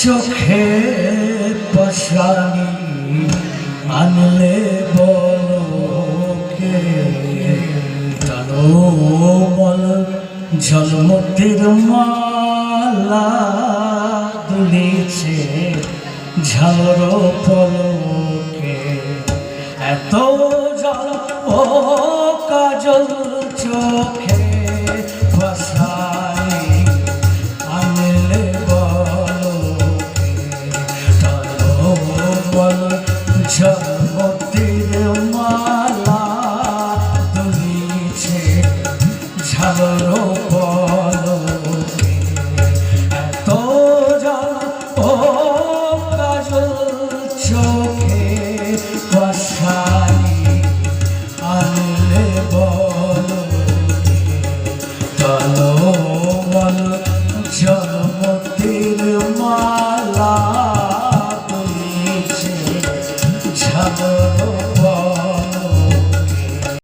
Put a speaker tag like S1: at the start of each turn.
S1: চোখে পশানি আনলে বলকে জানো বল জন্মতির মালা দুলিছে ঝালর পলকে। এত জল ও কাজল চোখে ঝালর জল ও কাজল চোখে বসাই আনলে বলো চলো বল জন্মতির মালা ঝালর